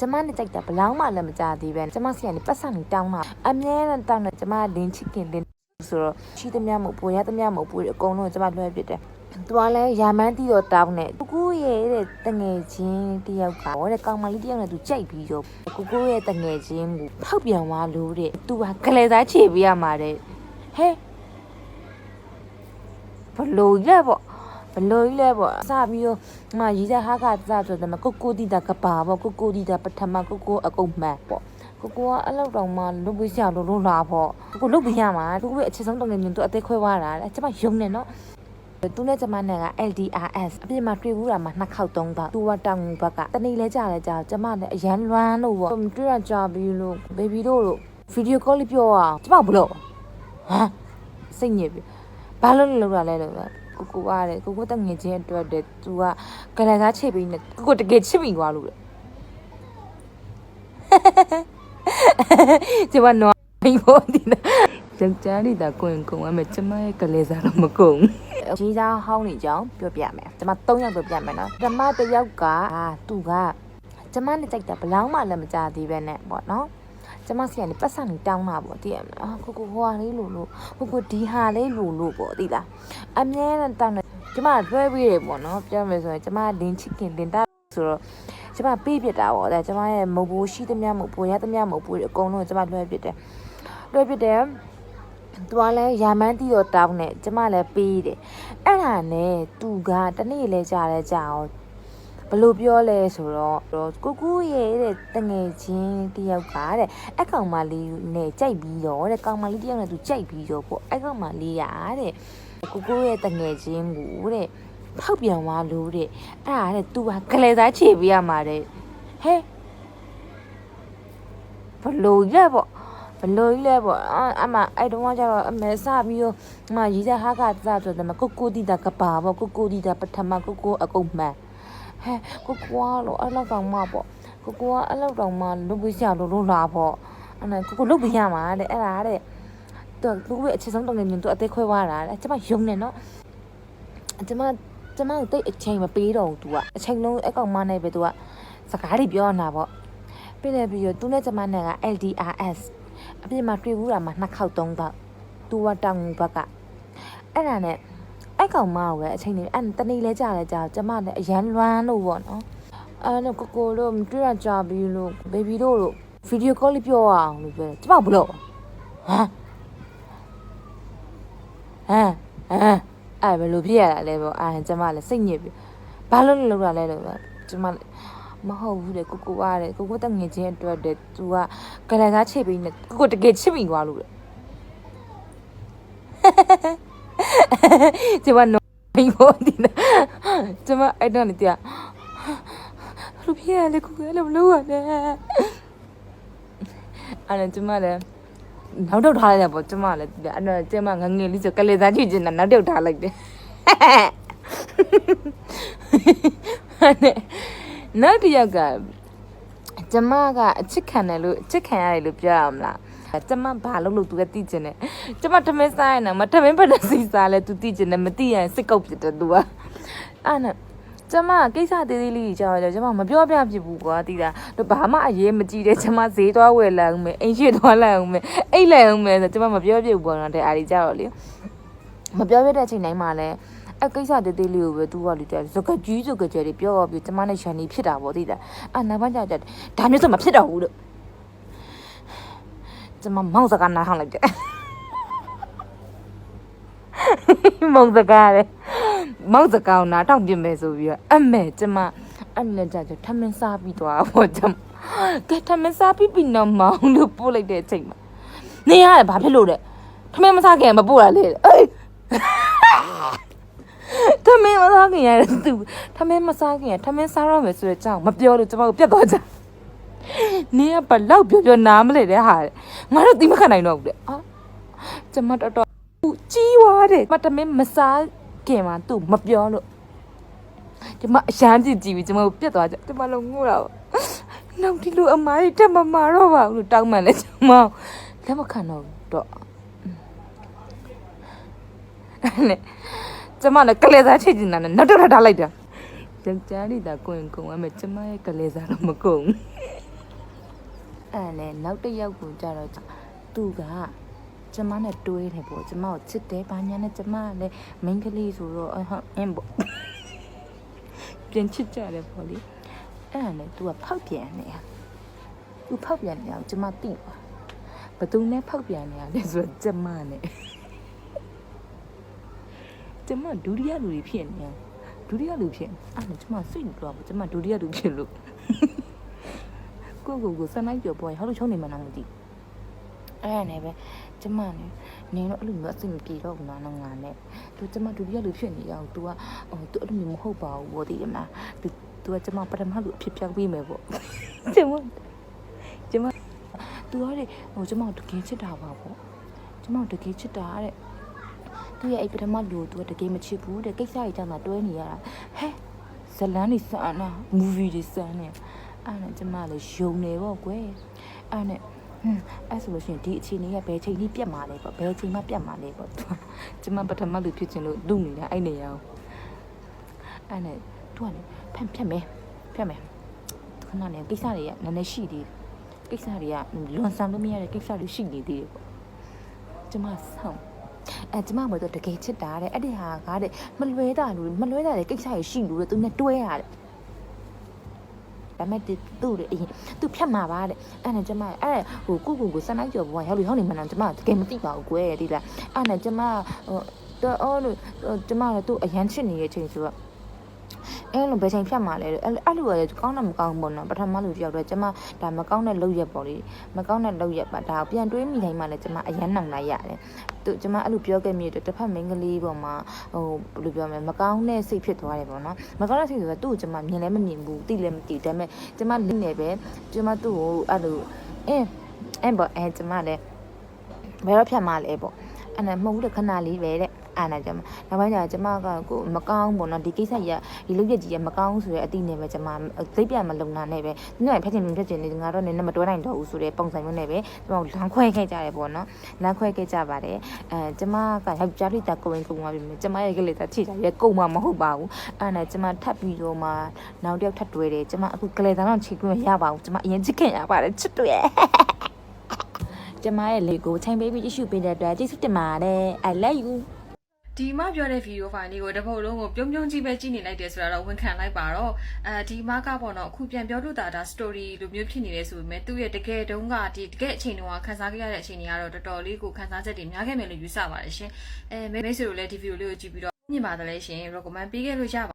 ကျမနဲ့ကြိုက်တာဘယ်လောက်မှလည်းမကြသေးပဲကျမစီကနေပတ်စံနေတောင်းတာအမြဲတမ်းတောင်းတယ်ကျမလင်းချစ်ခင်လင်းဆိုတော့ရှိသမျှမဟုတ်ဘူးရသမျှမဟုတ်ဘူးအကုန်လုံးကျမလွှဲပစ်တယ်သူကလည်းရာမန်းတီတော့တောင်းတယ်ကိုကိုရဲ့တဲ့တငယ်ချင်းတယောက်ကဟောတဲ့ကောင်မလေးတယောက်နဲ့သူကြိုက်ပြီးတော့ကိုကိုရဲ့တငယ်ချင်းကိုဖောက်ပြန်သွားလို့တဲ့သူကကလေးသားချေပေးရမှာတဲ့ဟဲ့ဘလို့ရပေါ့ ဘလို့ကြီးလဲပေါ့အစပြီးတော့မရီးတဲ့ဟာကစဆိုတယ်မကိုကိုတီတာကပါပေါ့ကိုကိုတီတာပထမကိုကိုအကုန်မှန်ပေါ့ကိုကိုကအဲ့လောက်တောင်မှလုတ်ပြီးရှာလို့လို့လာပေါ့ကိုကိုလုတ်ပြီးရမှာကိုကိုရဲ့အခြေဆုံးတုံငယ်ညွန်သူအသေးခွဲသွားတာတဲ့ကျမယုံနေနော်သူနဲ့ကျမနဲ့က LDRS အပြင်မှာတွေ့ဘူးတာမှာနှစ်ခေါက်သုံးပါသူကတောင်ငူဘက်ကတနေ့လဲကြာလဲကြာကျမနဲ့အရန်လွမ်းလို့ပေါ့မတွေ့ရကြပြီလို့ဘေဘီတို့လို့ဗီဒီယိုကောလေးပြောအောင်ကျမဘလို့ဟမ်စိတ်ညစ်ပြီဘာလို့လဲလို့လဲလို့ ကိုကိုကတဲ့ကိုကိုတငယ်ချင်းအတွက်တဲ့သူကကလကားချိတ်ပြီးနေကိုကိုတကယ်ချစ်မိသွားလို့လေကျမနော်ပြီးဖို့ဒီလားယောက်ျားလေးသာကိုရင်ကုံရမယ်ကျမရဲ့ကလေးစားတော့မကုံကြီးသားဟောင်းနေကြောင်းပြောပြမယ်ကျမ၃ယောက်ပြောပြမယ်နော်ဓမ္မတစ်ယောက်ကအာသူကကျမနဲ့ကြိုက်တာဘယ်လောက်မှလည်းမကြသေးပဲနဲ့ပေါ့နော် ကျမစီကနေပတ်စံနေတောင်းတာပေါ့တည်ရမလားအာကိုကိုဟွာလေးလို့လို့ကိုကိုဒီဟာလေးလို့လို့ပေါ့တည်လားအမြဲတမ်းတောင်းတယ်ကျမလွှဲပြီးတယ်ပေါ့နော်ပြောမယ်ဆိုရင်ကျမလင်းချစ်ခင်လင်တာဆိုတော့ကျမပေးပြတာပေါ့တဲ့ကျမရဲ့မုတ်ဘိုးရှိသမျှမုတ်ဘိုးရသမျှမုတ်ဘိုးအကုန်လုံးကျမလွှဲပြတယ်လွှဲပြတယ်သူကလည်းရာမန်းတီတော့တောင်းတယ်ကျမလည်းပေးတယ်အဲ့ဒါနဲ့သူကတနေ့လဲကြာလဲကြာအောင် ဘလို့ပြောလဲဆိုတော့ကိုကူရဲ့တဲ့တငယ်ချင်းတယောက်ကတဲ့အကောင်မလေးနဲ့ကြိုက်ပြီးတော့တဲ့ကောင်မလေးတယောက်နဲ့သူကြိုက်ပြီးတော့ပေါ့အကောင်မလေးရတဲ့ကိုကူရဲ့တငယ်ချင်းကိုတဲ့ဖောက်ပြန်သွားလို့တဲ့အဲ့ဒါတဲ့သူကကလေးသားချေပေးရမှာတဲ့ဟဲ့ဘလို့ရပေါ့ဘလို့ကြီးလဲပေါ့အာအမအဲ့တုန်းကကျတော့အမေစပြီးတော့အမရီးတဲ့ဟာကစဆိုတယ်မကိုကိုတီတာကပါပေါ့ကိုကိုတီတာပထမကိုကိုအကုန်မှန် ဟဲကိုကွာလို့အဲ့လောက်တောင်မှပေါ့ကိုကွာအဲ့လောက်တောင်မှလုတ်ပြီးရှာလို့လို့လာပေါ့အဲ့ဒါကိုကိုလုတ်ပြီးရမှာတဲ့အဲ့ဒါတဲ့သူကကိုရဲ့အခြေဆုံးတုံငယ်ညွန်သူအသေးခွဲသွားတာတဲ့ကျမယုံနေနော်ကျမကျမတိတ်အချိန်မပေးတော့ဘူး तू ကအချိန်လုံးအကောင်မနဲ့ပဲ तू ကစကားတွေပြောနေတာပေါ့ပြည့်တယ်ပြီးတော့သူနဲ့ကျမနဲ့က LDRS အပြင်မှာတွေ့ဘူးတာမှာနှစ်ခေါက်သုံးပေါက်သူကတောင်ငူဘက်ကအဲ့ဒါနဲ့ အဲ့ကောင်မကိုပဲအချိန်နေအဲ့တနေ့လဲကြာလဲကြာကျမလည်းအရန်လွမ်းလို့ပေါ့နော်အဲ့တော့ကိုကိုတို့မတွေ့ရကြပြီလို့ဘေဘီတို့လို့ဗီဒီယိုကောလေးပြောအောင်လို့ပြောတယ်ကျမဘလို့ဟမ်ဟမ်ဟမ်အဲ့ဘယ်လိုဖြစ်ရတာလဲပေါ့အဲ့ကျမလည်းစိတ်ညစ်ပြီဘာလို့လဲလို့လဲလို့ကျမမဟုတ်ဘူးလေကိုကိုကတဲ့ကိုကိုတငယ်ချင်းအတွက်တဲ့သူကကလကားချိတ်ပြီးနေကိုကိုတကယ်ချစ်မိသွားလို့လေ ကျမနော်ပြီးဖို့ဒီလားကျမအဲ့တော့နေတည်းလူပြရလေကိုကလည်းမလုပ်ရနဲ့အဲ့ဒါကျမလည်းနောက်တော့ထားလိုက်တယ်ပေါ့ကျမလည်းအဲ့တော့ကျမငငယ်လေးဆိုကလေးသားချစ်ချင်တာနောက်တော့ထားလိုက်တယ်အဲ့နဲ့နောက်တစ်ယောက်ကကျမကအချစ်ခံတယ်လို့အချစ်ခံရတယ်လို့ပြောရမလား ကျမဘာလို့လို့ तू ကသိကျင်တယ်ကျမထမင်းစားရင်တော့မထမင်းဘယ်နဲ့စီစားလဲ तू သိကျင်တယ်မသိရင်စစ်ကုတ်ပြတယ် तू ကအဲ့နဲ့ကျမကိစ္စသေးသေးလေးကြောက်ကြကျမမပြောပြဖြစ်ဘူးကွာတိတာတော့ဘာမှအရေးမကြည့်တဲ့ကျမဈေးသွားဝယ်လာအောင်မယ်အိမ်ရှိသွားလာအောင်မယ်အိတ်လိုက်အောင်မယ်ဆိုကျမမပြောပြဘူးပေါ့နော်တဲ့အားဒီကြောက်လေမပြောပြတဲ့အချိန်တိုင်းမှာလည်းအကိစ္စတေးသေးလေးကိုပဲသူကလူတဲ့စကကြီးစကကြဲတွေပြောပြီးကျမနဲ့ရှန်နီဖြစ်တာပေါ့သိတာအာနောက်ပိုင်းကျကြဒါမျိုးဆိုမဖြစ်တော့ဘူးလို့ ကျမမောင်စကားနားထောင်လိုက်တယ်မောင်စကားလေမောင်စကားကိုနားထောင်ပြင်မယ်ဆိုပြီးတော့အမေကျမအဲ့နဲ့ကြကြထမင်းစားပြီးသွားပေါ့ကျမကဲထမင်းစားပြီးပြီးတော့မောင်လို့ပို့လိုက်တဲ့အချိန်မှာနေရတယ်ဘာဖြစ်လို့လဲထမင်းမစားခင်မပို့ရလေအေးထမင်းမစားခင်ရတဲ့သူထမင်းမစားခင်ရထမင်းစားရမယ်ဆိုတဲ့အကြောင်းမပြောလို့ကျမကိုပြတ်သွားကြ နင်းကဘလောက်ပြောပြောနားမလဲတဲ့ဟာတဲ့ငါတို့တိမခံနိုင်တော့ဘူးတဲ့အာကျမတော်တော်ကြီးွားတယ်မထမင်းမစားခင်မှာသူမပြောလို့ကျမအရန်ကြည့်ကြည့်ပြီးကျမကိုပြတ်သွားကြကျမလုံးငို့တာပေါ့နောက်ဒီလိုအမားကြီးတက်မမာတော့ပါဘူးလို့တောင်းမှန်လဲကျမလက်မခံတော့ဘူးတော့အဲ့နဲ့ကျမလည်းကလေးစားချိတ်ချင်တာနဲ့နောက်တော့ထားလိုက်တာယောက်ျားလေးသာကိုရင်ကုံရမယ်ကျမရဲ့ကလေးစားတော့မကုံ အဲ့ဒါနဲ့နောက်တစ်ယောက်ကိုကြတော့သူကကျမနဲ့တွဲတယ်ပေါ့ကျမကိုချစ်တယ်ဘာညာနဲ့ကျမကလည်းမိန်းကလေးဆိုတော့အဟအင်းပေါ့ပြန်ချစ်ကြတယ်ပေါ့လေအဲ့ဒါနဲ့ तू ကဖောက်ပြန်နေရ तू ဖောက်ပြန်နေအောင်ကျမသိပါဘသူနဲ့ဖောက်ပြန်နေရလဲဆိုတော့ကျမနဲ့ကျမဒုတိယလူကြီးဖြစ်နေဒုတိယလူဖြစ်အဲ့ဒါကျမစိတ်မပြောဘူးကျမဒုတိယလူဖြစ်လို့ ကိုကိုကိုစနိုင်ပြောပေါ်ဟောလို့ချုံနေမှန်းမသိအဲ့ဒါနဲ့ပဲကျမနဲ့နေတော့အဲ့လိုမျိုးအဆင်မပြေတော့ဘူးနော်ငါနဲ့သူကျမဒုတိယလူဖြစ်နေရအောင် तू ကဟို तू အဲ့လိုမျိုးမဟုတ်ပါဘူးဗောဒီမလား तू तू ကကျမပထမလူအဖြစ်ပြောင်းပြီးမယ်ဗောကျမကျမ तू ကလေဟိုကျမတကယ်ချစ်တာပါဗောကျမတကယ်ချစ်တာတဲ့သူရဲ့အဲ့ပထမလူကို तू တကယ်မချစ်ဘူးတဲ့ကိစ္စကြီးကြောင့်သာတွဲနေရတာဟဲဇလန်းနေစမ်းနာမူဗီတွေစမ်းနေ အဲ့နဲ့ကျမလည်းယုံနေပေါ့ကွယ်အဲ့နဲ့ဟွန်းအဲ့ဆိုလို့ရှိရင်ဒီအခြေအနေကဘယ်ချိန်ကြီးပြတ်မှာလဲပေါ့ဘယ်ချိန်မှပြတ်မှာလဲပေါ့သူကကျမပထမလူဖြစ်ချင်လို့လူနေတာအဲ့နေရအောင်အဲ့နဲ့သူကလည်းဖက်ဖြတ်မယ်ဖြတ်မယ်ခဏနဲ့ကိစ္စတွေကနည်းနည်းရှိသေးတယ်ကိစ္စတွေကလွန်ဆန်လို့မရတဲ့ကိစ္စတွေရှိနေသေးတယ်ပေါ့ကျမဆောင်အဲကျမမတော့တကယ်ချစ်တာတဲ့အဲ့ဒီဟာကားတဲ့မလွဲတာလို့မလွဲတာတဲ့ကိစ္စတွေရှိလို့တဲ့သူနဲ့တွဲရတယ် ဒါမဲ့သူ့လေအရင်သူဖြတ်မှာပါတဲ့အဲ့နဲ့ကျမအဲ့ဟိုကုကုကိုစနိုက်ကျော်ဘဝရောက်လို့ရောက်နေမှန်းကျမတကယ်မသိပါဘူးကွယ်ဒီလားအဲ့နဲ့ကျမဟိုတော့အော်လို့ကျမလည်းသူ့အရန်ချစ်နေရဲ့ချိန်ဆိုတော့ အဲ့လိုဘယ်ချိန်ဖြတ်မှာလဲအဲ့အဲ့လိုရကောင်းတယ်မကောင်းဘူးပေါ့နော်ပထမလူတယောက်တော့ကျမဒါမကောင်းတဲ့လုပ်ရက်ပေါ့လေမကောင်းတဲ့လုပ်ရက်ပါဒါပြန်တွေးမိတိုင်းမှလည်းကျမအရန်နိုင်လိုက်ရတယ်သူကျမအဲ့လိုပြောခဲ့မိတဲ့တစ်ဖက်မိန်းကလေးပေါ်မှာဟိုဘယ်လိုပြောမလဲမကောင်းတဲ့စိတ်ဖြစ်သွားတယ်ပေါ့နော်မကောင်းတဲ့စိတ်ဆိုတာသူ့ကိုကျမမြင်လည်းမမြင်ဘူးသိလည်းမသိဒါပေမဲ့ကျမလင်းနေပဲကျမသူ့ကိုအဲ့လိုအင်းအဲ့ပေါ့အဲကျမလည်းဘယ်တော့ဖြတ်မှာလဲပေါ့အဲ့နဲ့မဟုတ်ဘူးတဲ့ခဏလေးပဲတဲ့ အဲ့နာကျမနောက်ပိုင်းကျကျမကကိုမကောင်းပေါ့နော်ဒီကိစ္စကြီးကဒီလုပ်ရက်ကြီးကမကောင်းဆိုတဲ့အတိနဲ့ပဲကျမသိပြမလုံနာနဲ့ပဲဒီနေ့ဖက်ချင်ဖက်ချင်နေငါတော့နေနဲ့မတွဲနိုင်တော့ဘူးဆိုတဲ့ပုံစံမျိုးနဲ့ပဲကျမလမ်းခွဲခဲ့ကြတယ်ပေါ့နော်လမ်းခွဲခဲ့ကြပါတယ်အဲကျမကယောက်ျားလေးတာကိုဝင်ကုန်သွားပြီကျမရဲ့ကလေးတာချိကြရဲကုန်မှာမဟုတ်ပါဘူးအဲ့နဲ့ကျမထပ်ပြီးတော့မှနောက်တစ်ယောက်ထပ်တွဲတယ်ကျမအခုကလေးတာတော့ချိခွင့်ရပါဘူးကျမအရင်ချစ်ခင်ရပါတယ်ချစ်တွေ့ကျမရဲ့လေကိုချိန်ပေးပြီးကြည့်ရှုပေးတဲ့အတွက်ကျေးဇူးတင်ပါတယ် I love you ဒီမှပြောတဲ့ဗီဒီယိုဖိုင်လေးကိုတစ်ပုတ်လုံးကိုပြုံးပြုံးကြီးပဲကြည့်နေလိုက်တယ်ဆိုတာတော့ဝန်ခံလိုက်ပါတော့အဲဒီမှကပေါ့နော်အခုပြန်ပြောလို့တာဒါ story လိုမျိုးဖြစ်နေတယ်ဆိုပေမဲ့သူ့ရဲ့တကယ်တုန်းကဒီတကယ်အချိန်တုန်းကခန်းစားခဲ့ရတဲ့အချိန်တွေကတော့တော်တော်လေးကိုခန်းစားချက်တွေများခဲ့မယ်လို့ယူဆပါတယ်ရှင်အဲမိတ်ဆွေတို့လည်းဒီဗီဒီယိုလေးကိုကြည့်ပြီးတော့မြင်ပါတယ်ရှင် recommend ပေးခဲ့လို့ရပါ